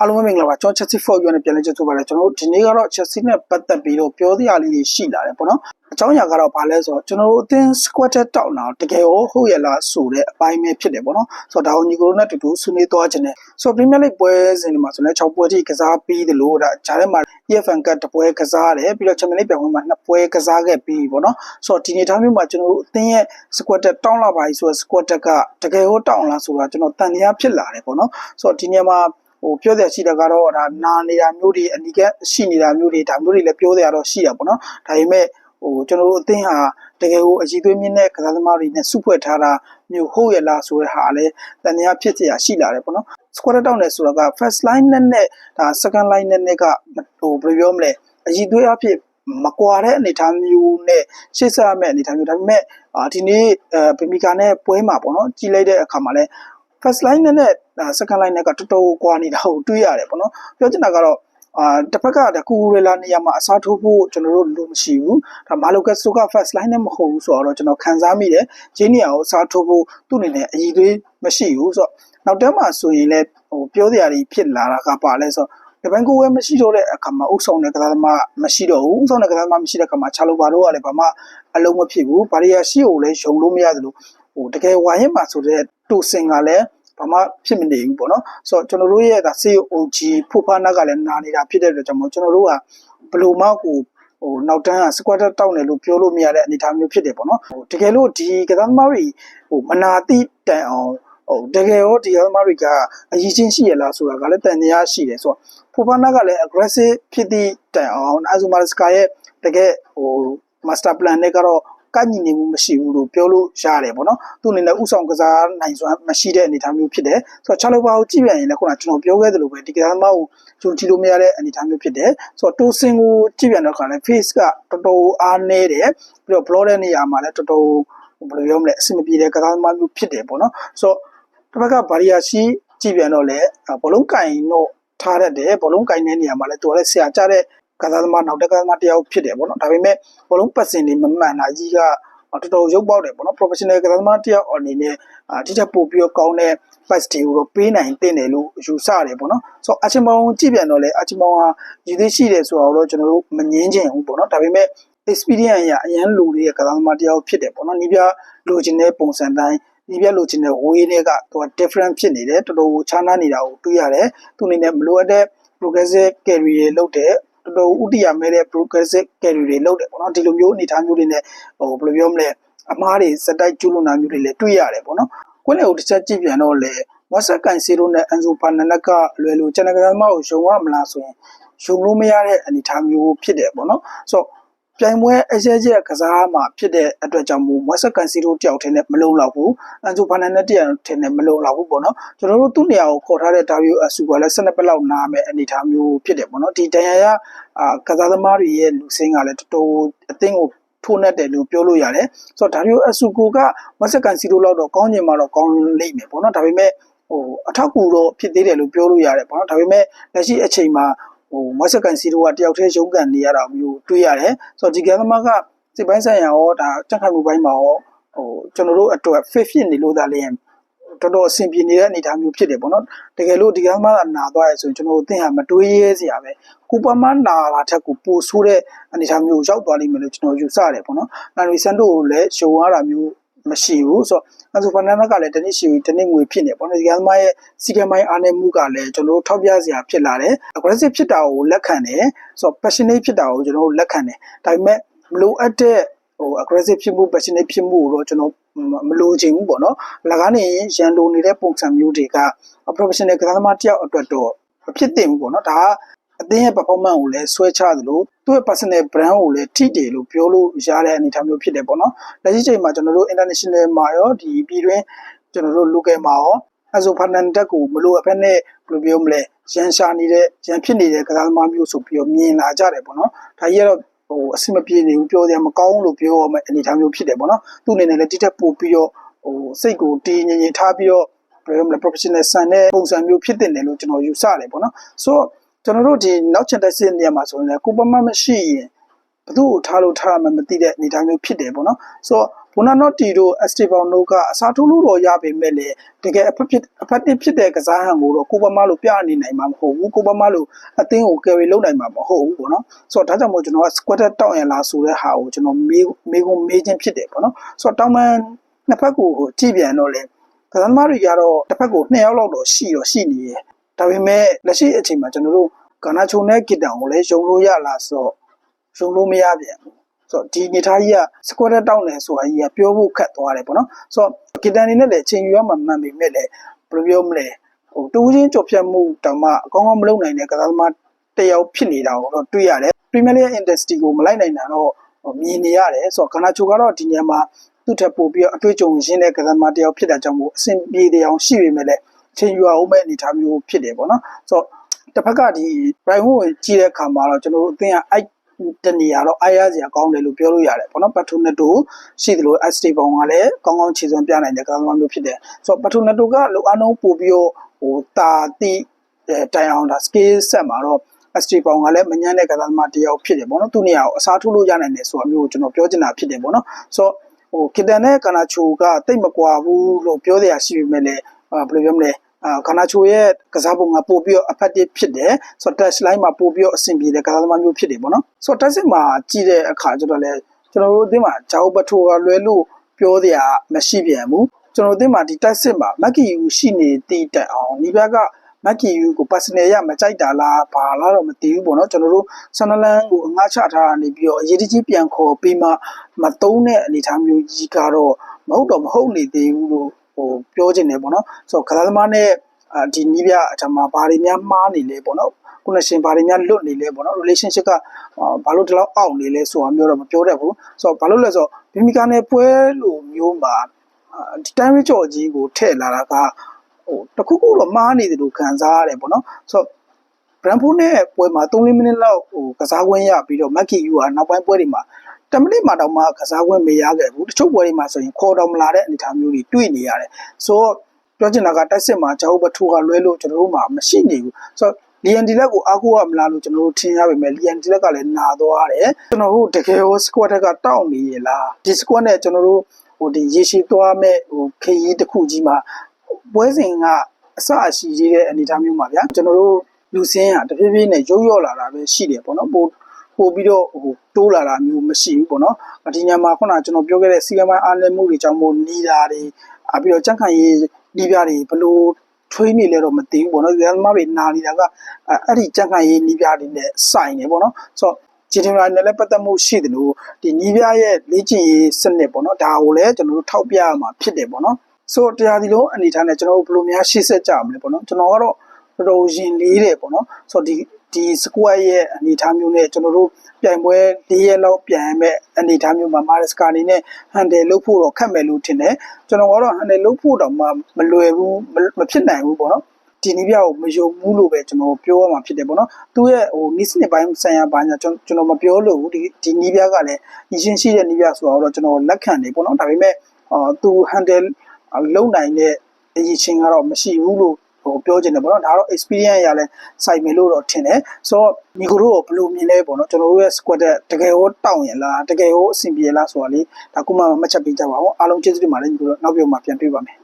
အားလုံးပဲမင်္ဂလာပါကျွန်တော် Chelsea for you နဲ့ပြန်လည်ကြိုဆိုပါရစေကျွန်တော်တို့ဒီနေ့ကတော့ Chelsea နဲ့ပတ်သက်ပြီးတော့ပြောစရာလေးတွေရှိလာတယ်ပေါ့နော်အကြောင်းအရာကတော့ဘာလဲဆိုတော့ကျွန်တော်တို့အသင်း squad တောက်လာတကယ်ရောဟုတ်ရလားဆိုတဲ့အပိုင်းပဲဖြစ်တယ်ပေါ့နော်ဆိုတော့ဒါကိုညီကိုတို့နဲ့တူတူဆွေးနွေးသွားခြင်းနဲ့ဆိုတော့ Premier League ပွဲစဉ်တွေမှာဆိုလည်း6ပွဲထိကစားပြီးတယ်လို့ဒါဂျားထဲမှာ EFL Cup တပွဲကစားတယ်ပြီးတော့ Champions League ပြန်ဝင်မှာနှစ်ပွဲကစားခဲ့ပြီးပေါ့နော်ဆိုတော့ဒီနေ့ထားမျိုးမှာကျွန်တော်တို့အသင်းရဲ့ squad တောင်းလာပါပြီဆိုတော့ squad ကတကယ်ရောတောင်းလာဆိုတာကျွန်တော်တန်တရားဖြစ်လာတယ်ပေါ့နော်ဆိုတော့ဒီနေ့မှာ ဟိုပြောစရာရှိတာကတော့ဒါနာနေတာမျိုးတွေအနီးကရှိနေတာမျိုးတွေဒါမျိုးတွေလည်းပြောစရာတော့ရှိတာပေါ့နော်ဒါပေမဲ့ဟိုကျွန်တော်တို့အသင်းဟာတကယ်ကိုအကြီးသွေးမြင့်တဲ့ကစားသမားတွေနဲ့စုဖွဲ့ထားတာမျိုးဟုတ်ရလားဆိုတဲ့ဟာလည်းတန်တရားဖြစ်စရာရှိလာတယ်ပေါ့နော် square တောင်းတယ်ဆိုတော့က first line နဲ့နဲ့ဒါ second line နဲ့နဲ့ကဟိုဘယ်လိုပြောမလဲအကြီးသွေးအဖြစ်မကွာတဲ့အနေအထားမျိုးနဲ့ရှေ့ဆက်ရမယ့်အနေအထားမျိုးဒါပေမဲ့ဒီနေ့ဗမီကာနဲ့ပွဲမှာပေါ့နော်ကြီးလိုက်တဲ့အခါမှာလည်း first line နဲ့နဲ့ second line နဲ့ကတော်တော်ကွာနေတာကိုတွေ့ရတယ်ပေါ့နော်ပြောချင်တာကတော့အာတစ်ဖက်ကတကူရလာနေရာမှာအစားထိုးဖို့ကျွန်တော်တို့လိုမရှိဘူးဒါမာလိုကက်ဆိုက first line နဲ့မဟုတ်ဘူးဆိုတော့ကျွန်တော်ခံစားမိတယ်ဂျင်းနီယာကိုအစားထိုးဖို့သူ့အနေနဲ့အည်သွေးမရှိဘူးဆိုတော့နောက်တန်းမှာဆိုရင်လည်းဟိုပြောစရာတွေဖြစ်လာတာကပါလဲဆိုတော့ဒီဘန်ကိုဝဲမရှိတော့တဲ့အခါမှာအုပ်ဆောင်တဲ့ကစားသမားမရှိတော့ဘူးအုပ်ဆောင်တဲ့ကစားသမားမရှိတဲ့အခါမှာချာလိုပါတော့ကလည်းဘာမှအလုံးမဖြစ်ဘူးဘာရီယာရှိကိုလည်းယုံလို့မရတယ်လို့ဟိုတကယ်ဝိုင်းရင်မှာဆိုတဲ့ တူစင်ကလည်းဘာမှဖြစ်မနေဘူးပေါ့နော်ဆိုတော့ကျွန်တော်တို့ရဲ့ဒါ COG ဖူဖာနာကလည်းနာနေတာဖြစ်တဲ့အတွက်ကြောင့်မို့ကျွန်တော်တို့ကဘလိုမှကိုဟိုနောက်တန်းက squad တောက်နေလို့ပြောလို့မရတဲ့အနေအထားမျိုးဖြစ်တယ်ပေါ့နော်ဟိုတကယ်လို့ဒီကစားသမားတွေဟိုမနာတိတန်အောင်ဟိုတကယ်ရောဒီကစားသမားတွေကအရေးချင်းရှိရလားဆိုတာကလည်းတန်တရားရှိတယ်ဆိုတော့ဖူဖာနာကလည်း aggressive ဖြစ်သည့်တန်အောင်အာဇူမာစကာရဲ့တကယ်ဟို master plan နဲ့ကတော့ ကညီနေမှုမရှိဘူးလို့ပြောလို့ရတယ်ပေါ့နော်သူအနေနဲ့ဥဆောင်ကစားနိုင်စွမ်းမရှိတဲ့အနေအထားမျိုးဖြစ်တယ်ဆိုတော့ချာလိုပါကိုကြည့်ပြန်ရင်လည်းခုနကကျွန်တော်ပြောခဲ့သလိုပဲဒီကစားသမားကိုယုံကြည်လို့မရတဲ့အနေအထားမျိုးဖြစ်တယ်ဆိုတော့တိုးစင်ကိုကြည့်ပြန်တော့ခါလည်း face ကတော်တော်အားနေတယ်ပြီးတော့ block တဲ့နေရာမှာလည်းတော်တော်ဘယ်လိုပြောမလဲအဆင်မပြေတဲ့ကစားသမားမျိုးဖြစ်တယ်ပေါ့နော်ဆိုတော့တစ်ဖက်ကဘာရီယာရှိကြည့်ပြန်တော့လေဘလုံးကင်တော့ထားရတယ်ဘလုံးကင်တဲ့နေရာမှာလည်းသူကလည်းဆရာကြတဲ့ ကစားသမားနောက်တက်ကစားသမားတယောက်ဖြစ်တယ်ပေါ့နော်ဒါပေမဲ့ဘလုံးပတ်စင်တွေမမှန်တာကြီးကတော်တော်ရုပ်ပေါက်တယ်ပေါ့နော် professional ကစားသမားတယောက်အနေနဲ့ဒီထက်ပိုပြီးတော့ကောင်းတဲ့ pass တွေကိုတော့ပေးနိုင်တဲ့တယ်လို့ယူဆတယ်ပေါ့နော်ဆိုတော့အချင်မောင်ကြည့်ပြန်တော့လေအချင်မောင်ဟာရည်သေးရှိတယ်ဆိုတော့ကျွန်တော်တို့မငင်းချင်ဘူးပေါ့နော်ဒါပေမဲ့ experience ရအရန်လူတွေကကစားသမားတယောက်ဖြစ်တယ်ပေါ့နော်နီးပြလိုချင်တဲ့ပုံစံတိုင်းဒီပြလိုချင်တဲ့ way တွေကသူက different ဖြစ်နေတယ်တော်တော်ခြားနားနေတာကိုတွေ့ရတယ်သူအနေနဲ့မလိုအပ်တဲ့ progressive carry တွေလုပ်တယ် တော်တော်ဥတီရမဲတဲ့ progressive carry တွေလုပ်တယ်ပေါ့နော်ဒီလိုမျိုးအနေအထားမျိုးတွေနဲ့ဟိုဘယ်လိုပြောမလဲအမားတွေစက်တိုက်ကျူးလွန်တာမျိုးတွေလည်းတွေ့ရတယ်ပေါ့နော်ကွင်းလေကိုတစ်ချက်ကြည့်ပြန်တော့လေဝက်ဆက်ကန်စီရိုနဲ့အန်ဇိုဖာနနက်ကလွယ်လို့ကျွန်တော်ကစားမကိုရှုံရမလားဆိုရင်ရှုံလို့မရတဲ့အနေအထားမျိုးဖြစ်တယ်ပေါ့နော်ဆိုတော့ ပြိုင်ပွဲအရေးကြီးကစားမှာဖြစ်တဲ့အတွက်ကြောင့်မို့မဆက်ကန်စီရိုတယောက်ထင်းနဲ့မလုံလောက်ဘူးအန်ဂျိုဖာနန်နဲ့တယောက်ထင်းနဲ့မလုံလောက်ဘူးပေါ့နော်ကျွန်တော်တို့သူ့နေရာကိုခေါ်ထားတဲ့ WSU ကလည်း12ပတ်လောက်နားမယ်အနေအထားမျိုးဖြစ်တယ်ပေါ့နော်ဒီတန်ရရအာကစားသမားတွေရဲ့လူစင်းကလည်းတော်တော်အသင်းကိုထိုးနှက်တယ်လို့ပြောလို့ရတယ်ဆိုတော့ WSU ကိုကမဆက်ကန်စီရိုလောက်တော့ကောင်းချင်မှတော့ကောင်းလိမ့်မယ်ပေါ့နော်ဒါပေမဲ့ဟိုအထောက်ကူတော့ဖြစ်သေးတယ်လို့ပြောလို့ရတယ်ပေါ့နော်ဒါပေမဲ့လက်ရှိအချိန်မှာ ဟိုမဆက်ကန်စီတို့ကတယောက်တည်းရုံးကန်နေရတာမျိုးတွေ့ရတယ်ဆိုတော့ဒီကသမားကစိတ်ပိုင်းဆိုင်ရာရောဒါကြက်ခိုင်မှုပိုင်းမှာရောဟိုကျွန်တော်တို့အတွက် fit ဖြစ်နေလို့ဒါလည်းတော်တော်အဆင်ပြေနေတဲ့အနေအထားမျိုးဖြစ်တယ်ပေါ့နော်တကယ်လို့ဒီကမှနာသွားရဆိုရင်ကျွန်တော်တို့အသင်ဟာမတွေးရဲစရာပဲကိုပမာနာလာထက်ကိုပိုဆိုးတဲ့အနေအထားမျိုးရောက်သွားလိမ့်မယ်လို့ကျွန်တော်ယူဆတယ်ပေါ့နော်နိုင်ရီဆန်တို့ကိုလည်းရှုံရတာမျိုး မရှိဘူးဆိုတော့အဲဆိုဖနန်နက်ကလည်းတနည်းရှိပြီးတနည်းငွေဖြစ်နေပေါ့နော်ဒီကသမားရဲ့စီကမိုင်းအားနည်းမှုကလည်းကျွန်တော်တို့ထောက်ပြစရာဖြစ်လာတယ် aggressive ဖြစ်တာကိုလက်ခံတယ်ဆိုတော့ passionate ဖြစ်တာကိုကျွန်တော်တို့လက်ခံတယ်ဒါပေမဲ့မလိုအပ်တဲ့ဟို aggressive ဖြစ်မှု passionate ဖြစ်မှုကိုတော့ကျွန်တော်မလိုချင်ဘူးပေါ့နော်။၎င်းနေရန်လိုနေတဲ့ပုံစံမျိုးတွေက professional ကစားသမားတယောက်အတွက်တော့မဖြစ်သင့်ဘူးပေါ့နော်။ဒါက အသင်းရဲ့ performance ကိုလည်းဆွဲချသလိုသူ့ရဲ့ personal brand ကိုလည်းထိတယ်လို့ပြောလို့ရတဲ့အနေအထားမျိုးဖြစ်တယ်ပေါ့နော်။လက်ရှိချိန်မှာကျွန်တော်တို့ international မှာရောဒီပြည်တွင်းကျွန်တော်တို့ local မှာရောအဲဆိုဖာနန်တက်ကိုမလို့အဖက်နဲ့ဘယ်လိုပြောမလဲရန်ရှာနေတဲ့ရန်ဖြစ်နေတဲ့ကစားသမားမျိုးဆိုပြီးတော့မြင်လာကြတယ်ပေါ့နော်။ဒါကြီးကတော့ဟိုအဆင်မပြေနေဘူးပြောတယ်မကောင်းလို့ပြောရမယ့်အနေအထားမျိုးဖြစ်တယ်ပေါ့နော်သူ့အနေနဲ့လည်းတိတက်ပို့ပြီးတော့ဟိုစိတ်ကိုတည်ငြိမ်ငြိမ်ထားပြီးတော့ဘယ်လိုလဲ professional ဆန်တဲ့ပုံစံမျိုးဖြစ်တဲ့တယ်လို့ကျွန်တော်ယူဆတယ်ပေါ့နော်ဆိုတော့ ကျွန်တော်တို့ဒီနောက်ချက်တက်စစ်နေရာမှာဆိုရင်လည်းကိုပမမရှိရင်ဘသူ့ကိုထားလို့ထားမှမသိတဲ့အနေအထားမျိုးဖြစ်တယ်ပေါ့နော်ဆိုတော့ဘဘုနာနော့တီတို့အက်စတီဘောင်တို့ကအစားထိုးလို့တော့ရပေမဲ့လေတကယ်အဖက်ဖြစ်အဖက်တစ်ဖြစ်တဲ့ကစားဟန်ကိုတော့ကိုပမာလို့ပြနေနိုင်မှာမဟုတ်ဘူးကိုပမာလို့အသင်းကို carry လုပ်နိုင်မှာမဟုတ်ဘူးပေါ့နော်ဆိုတော့ဒါကြောင့်မို့ကျွန်တော်က squatter တောက်ရလားဆိုတဲ့ဟာကိုကျွန်တော်မေးမေးကုန်မေးခြင်းဖြစ်တယ်ပေါ့နော်ဆိုတော့တောင်မန်နှစ်ဖက်ကိုကြည့်ပြန်တော့လေကစားသမားတွေကတော့တစ်ဖက်ကို2ယောက်လောက်တော့ရှိတော့ရှိနေရဲ့ ဒါပေမဲ့လက်ရှိအချိန်မှာကျွန်တော်တို့ကာနာချုံနဲ့ဂစ်တန်ကိုလည်းယုံလို့ရလားဆိုတော့ယုံလို့မရပြန်ဘူးဆိုတော့ဒီနေသားကြီးကစကွက်တက်တောင်းတယ်ဆိုတာကြီးကပြောဖို့ခက်သွားတယ်ပေါ့နော်ဆိုတော့ဂီတန်နေနဲ့လည်းချိန်ယူရမှမှန်ပေမဲ့လည်းဘယ်လိုပြောမလဲဟိုတူးချင်းကြော်ဖြတ်မှုတောင်မှအကောင်းကောင်းမလုပ်နိုင်တဲ့ကစားသမားတစ်ယောက်ဖြစ်နေတာကိုတော့တွေ့ရတယ် Premier League Industry ကိုမလိုက်နိုင်တာတော့မြင်နေရတယ်ဆိုတော့ကနာချိုကတော့ဒီညမှာသူ့ထက်ပိုပြီးအတွေ့အကြုံရင်းတဲ့ကစားသမားတစ်ယောက်ဖြစ်တာကြောင့်မို့အဆင်ပြေတဲ့အောင်ရှိပေမဲ့လည်း ချိန်ယူအောင်မဲ့အနေအထားမျိုးဖြစ်တယ်ပေါ့နော်ဆိုတော့တစ်ဖက်ကဒီ Brian ကိုကြည့်တဲ့အခါမှာတော့ကျွန်တော်တို့အသင်းကအဲ့တနေရာတော့အားရစရာကောင်းတယ်လို့ပြောလို့ရတယ်ပေါ့နော်ပထူနတိုရှိသလို ST ပေါင်ကလည်းကောင်းကောင်းခြေစွမ်းပြနိုင်တဲ့ကစားသမားမျိုးဖြစ်တယ်ဆိုတော့ပထူနတိုကလိုအားလုံးပို့ပြီးတော့ဟိုတာတိအဲတိုင်အောင်ဒါ skill set မှာတော့ ST ပေါင်ကလည်းမညံ့တဲ့ကစားသမားတစ်ယောက်ဖြစ်တယ်ပေါ့နော်သူနေရာကိုအစားထိုးလို့ရနိုင်တယ်ဆိုတာမျိုးကိုကျွန်တော်ပြောချင်တာဖြစ်တယ်ပေါ့နော်ဆိုတော့ဟိုကီတန်နဲ့ကနာချိုကတိတ်မကွာဘူးလို့ပြောတဲ့အရှိပေမဲ့လည်းအာဘယ်လိုပြောမလဲ အာကနာချိုရဲ့ကစားပုံကပို့ပြီးတော့ effective ဖြစ်တယ်ဆိုတော့ touch line မှာပို့ပြီးတော့အဆင်ပြေတဲ့ကစားသမားမျိုးဖြစ်တယ်ပေါ့နော်ဆိုတော့ touch မှာကြည့်တဲ့အခါကျတော့လေကျွန်တော်တို့အသင်းမှာဂျာအိုပထိုကလွယ်လို့ပြောစရာမရှိပြန်ဘူးကျွန်တော်တို့အသင်းမှာဒီ touch မှာမက်ကီယူရှိနေတည်တက်အောင်ဒီဘက်ကမက်ကီယူကို personal ရမကြိုက်တာလားဘာလားတော့မသိဘူးပေါ့နော်ကျွန်တော်တို့ဆန်နလန်ကိုအငှားချထားတာနေပြီးတော့အရေးတကြီးပြန်ခေါ်ပြီးမှမသုံးတဲ့အနေအထားမျိုးကြီးကတော့မဟုတ်တော့မဟုတ်နေသေးဘူးလို့ ဟိုပြောချင်တယ်ပေါ့နော်ဆိုတော့ကစားသမားနဲ့အာဒီနီးပြအထမှာဘာတွေများမှားနေလဲပေါ့နော်ခုနရှင်ဘာတွေများလွတ်နေလဲပေါ့နော် relationship ကဘာလို့ဒီလောက်အောက်နေလဲဆိုတာမျိုးတော့မပြောတတ်ဘူးဆိုတော့ဘာလို့လဲဆိုတော့ဘီမီကာနဲ့ပွဲလိုမျိုးမှာဒီတိုင်းရကြော်ကြီးကိုထည့်လာတာကဟိုတခုခုတော့မှားနေတယ်လို့ခံစားရတယ်ပေါ့နော်ဆိုတော့ဘရန်ဖိုးနဲ့ပွဲမှာ3-4မိနစ်လောက်ဟိုကစားခွင့်ရပြီးတော့မက်ကီယူကနောက်ပိုင်းပွဲတွေမှာ 10မိနစ်မှတော့မှကစားခွင့်မရခဲ့ဘူးတချို့ပွဲတွေမှာဆိုရင်ခေါ်တော့မလာတဲ့အနေအထားမျိုးတွေတွေ့နေရတယ်ဆိုတော့ပြောချင်တာကတိုက်စစ်မှာဂျာဟုတ်ဘထူကလွဲလို့ကျွန်တော်တို့မှာမရှိနေဘူးဆိုတော့လီယန်ဒီလက်ကိုအားကိုးရမလားလို့ကျွန်တော်တို့ထင်ရပါမယ်လီယန်ဒီလက်ကလည်းနာသွားတယ်ကျွန်တော်တို့တကယ်ရောစကွတ်ထက်ကတောက်နေရလားဒီစကွတ်နဲ့ကျွန်တော်တို့ဟိုဒီရေရှည်သွားမဲ့ဟိုခရီးတစ်ခုကြီးမှာပွဲစဉ်ကအစအရှိသေးတဲ့အနေအထားမျိုးမှာဗျာကျွန်တော်တို့လူစင်းဟာတဖြည်းဖြည်းနဲ့ရုပ်ရော့လာတာပဲရှိတယ်ပေါ့နော်ပို့ ပို့ပြီးတော့ဟိုတိုးလာတာမျိုးမရှိဘူးပေါ့နော်ဒီညမှာခုနကကျွန်တော်ပြောခဲ့တဲ့စီကမိုင်းအားလည်းမှုတွေကြောင့်မို့နေတာတွေအပြီးတော့ကြန့်ခိုင်ရေးဒီပြတွေဘလို့ထွေးနေလဲတော့မသိဘူးပေါ့နော်ဒီသမားတွေနာနေတာကအဲ့ဒီကြန့်ခိုင်ရေးနီးပြတွေနဲ့စိုင်နေပေါ့နော်ဆိုတော့ဂျီတင်ရာနဲ့လည်းပတ်သက်မှုရှိတယ်လို့ဒီနီးပြရဲ့လေ့ကျင့်ရေးစနစ်ပေါ့နော်ဒါကိုလည်းကျွန်တော်တို့ထောက်ပြရမှာဖြစ်တယ်ပေါ့နော်ဆိုတော့တရားဒီလုံးအနေထားနဲ့ကျွန်တော်တို့ဘယ်လိုများရှေ့ဆက်ကြမလဲပေါ့နော်ကျွန်တော်ကတော့တော်တော်ရင်လေးတယ်ပေါ့နော်ဆိုတော့ဒီ ဒီ square ရဲ့အနေအထားမျိုးနဲ့ကျွန်တော်တို့ပြိုင်ပွဲ၄ရက်လောက်ပြန်ရမဲ့အနေအထားမျိုးမှာ Maresca အနေနဲ့ handle လုပ်ဖို့တော့ခက်မယ်လို့ထင်တယ်ကျွန်တော်ကတော့ handle လုပ်ဖို့တော့မလွယ်ဘူးမဖြစ်နိုင်ဘူးပေါ့နော်ဒီနီးပြကိုမယုံဘူးလို့ပဲကျွန်တော်ပြောရမှာဖြစ်တယ်ပေါ့နော်သူရဲ့ဟိုနီးစနစ်ပိုင်းဆိုင်ရာဘာညာကျွန်ကျွန်တော်မပြောလို့ဘူးဒီဒီနီးပြကလည်းရင်းရှင်းရှိတဲ့နီးပြဆိုတော့ကျွန်တော်လက်ခံနေပေါ့နော်ဒါပေမဲ့အာသူ handle လုံနိုင်တဲ့အရေးချင်းကတော့မရှိဘူးလို့ ဟိုပြောချင်တယ်ပေါ့နော်ဒါတော့ experience ရလဲစိုက်မယ်လို့တော့ထင်တယ်ဆိုတော့ညီကိုတို့ကဘယ်လိုမြင်လဲပေါ့နော်ကျွန်တော်တို့ရဲ့ squad တကယ်ရောတောင့်ရင်လားတကယ်ရောအဆင်ပြေလားဆိုတာလေဒါခုမှမချက်ပေးကြပါဘူးအားလုံးကျေးဇူးတင်ပါတယ်ညီကိုတို့နောက်ပြောမှပြန်တွေ့ပါမယ်